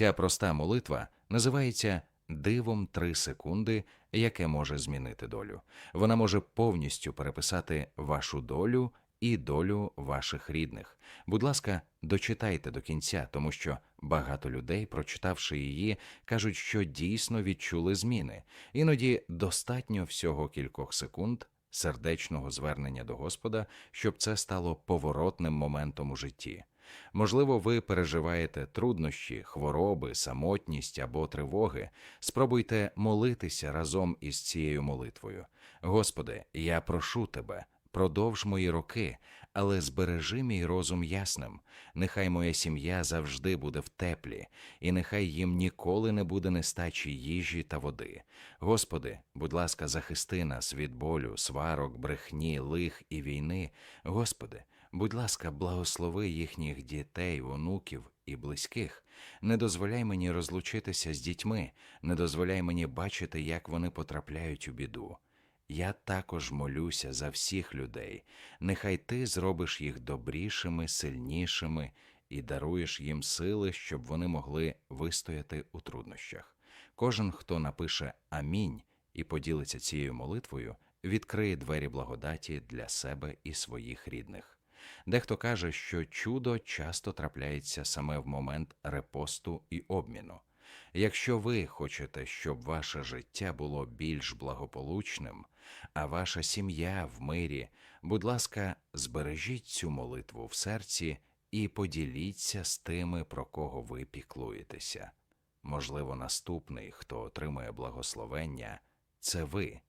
Ця проста молитва називається дивом три секунди, яке може змінити долю. Вона може повністю переписати вашу долю і долю ваших рідних. Будь ласка, дочитайте до кінця, тому що багато людей, прочитавши її, кажуть, що дійсно відчули зміни. Іноді достатньо всього кількох секунд сердечного звернення до Господа, щоб це стало поворотним моментом у житті. Можливо, ви переживаєте труднощі, хвороби, самотність або тривоги. Спробуйте молитися разом із цією молитвою. Господи, я прошу Тебе, продовж мої роки, але збережи мій розум ясним. Нехай моя сім'я завжди буде в теплі, і нехай їм ніколи не буде нестачі їжі та води. Господи, будь ласка, захисти нас від болю, сварок, брехні, лих і війни. Господи, будь ласка, благослови їхніх дітей, онуків і близьких. Не дозволяй мені розлучитися з дітьми, не дозволяй мені бачити, як вони потрапляють у біду. Я також молюся за всіх людей. Нехай ти зробиш їх добрішими, сильнішими і даруєш їм сили, щоб вони могли вистояти у труднощах. Кожен, хто напише Амінь і поділиться цією молитвою, відкриє двері благодаті для себе і своїх рідних. Дехто каже, що чудо часто трапляється саме в момент репосту і обміну. Якщо ви хочете, щоб ваше життя було більш благополучним, а ваша сім'я в мирі, будь ласка, збережіть цю молитву в серці і поділіться з тими, про кого ви піклуєтеся. Можливо, наступний, хто отримує благословення, це ви.